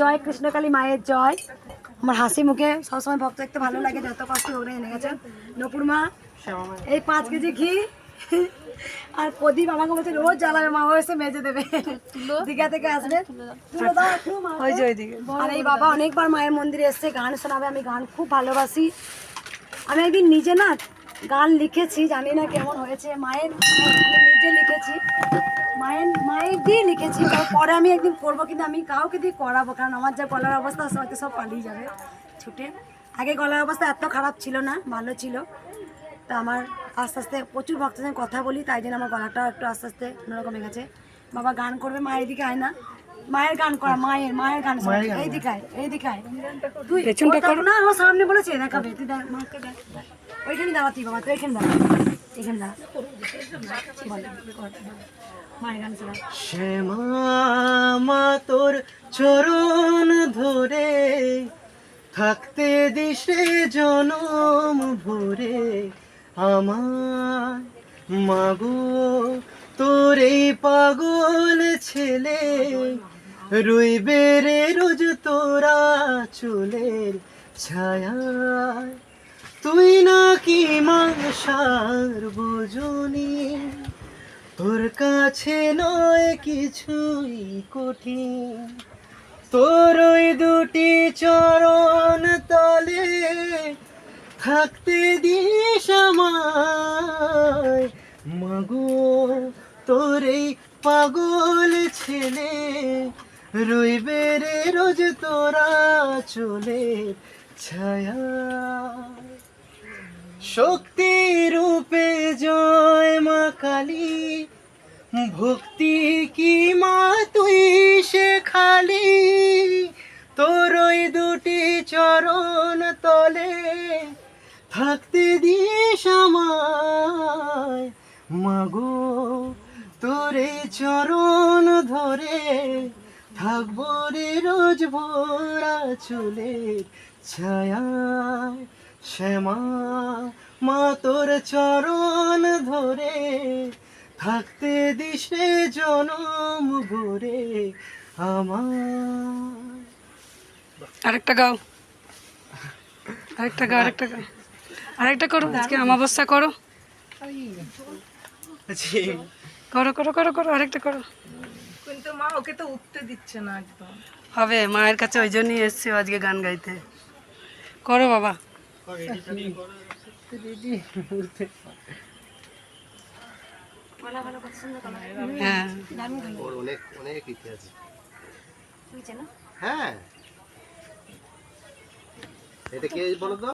জয় কৃষ্ণকালী মায়ের জয়। আমার হাসি মুখে সবসময় ভক্ত দেখতে ভালো লাগে যত কষ্ট হোক না এনে গেছেন। নপুর মা এই পাঁচ কেজি ঘি আর প্রদীপ আমাকে বলছে রোজ জ্বালাবে মা এসে মেজে দেবে। দীঘা থেকে আসবে। ওই যে ওইদিকে। আর এই বাবা অনেকবার মায়ের মন্দিরে এসছে গান শোনাবে আমি গান খুব ভালোবাসি। আমি একদিন নিজে না গান লিখেছি জানি না কেমন হয়েছে মায়ের নিজে লিখেছি। মায়ের মায়ের দিয়ে লিখেছি তারপরে আমি একদিন করব কিন্তু আমি কাউকে দিয়ে করাবো কারণ আমার যা গলার অবস্থা হয়তো সব পালিয়ে যাবে ছুটে। আগে গলার অবস্থা এত খারাপ ছিল না ভালো ছিল। তা আমার আস্তে আস্তে প্রচুর ভক্তের সঙ্গে কথা বলি তাই জন্য আমার গলাটা একটু আস্তে আস্তে অন্যরকম হয়ে গেছে। বাবা গান করবে মায়ের দিকে আয় না। মায়ের গান করা মায়ের মায়ের গান শোনা। এই দিকে আয়, এই দিকে আয়। তুই না আমার সামনে বলেছে দেখাবে তুই দেখ, মাকে দেখ, দেখ। ওইখানে দাঁড়া তুই বাবা তুই এখানে দাঁড়া। এখানে দাঁড়া। শ্যামা তোর চরণ ধরে থাকতে দিশে জনম ভরে আমার মাগো, তোর এই পাগল ছেলে রইবে রে রোজ তোরা চুলের ছায়ায়। তুই নাকি মাংসার বোঝনি তোর কাছে নয় কিছুই কঠিন। তোর ওই দুটি চরণ তলে থাকতে দিস মাগো, তোর এই পাগল ছেলে রইবে রে রোজ তোরা চলে ছায়া। শক্তি কালী, ভক্তি কি মা তুই সে খালি তোর ওই দুটি চরণ তলে থাকতে দিস আমায়। মাগো, তোর চরণ ধরে থাকব রে রোজ ভোরা চুলের ছায়ায়। শ্যামা, মা তোর চরণ ধরে থাকতে দিশে জনম ভরে আমার। আরেকটা গাও। আরেকটা গাও আরেকটা গাও। আরেকটা করো আজকে অমাবস্যা করো। করো করো করো করো আরেকটা করো। কিন্তু মা ওকে তো উঠতে দিচ্ছে না একদম। হবে মায়ের কাছে ওই জন্যই এসছি আজকে গান গাইতে। করো বাবা। হ্যাঁ। অনেক অনেক ইতিহাস। তুই চেনো? হ্যাঁ। এটা কে বলো তো?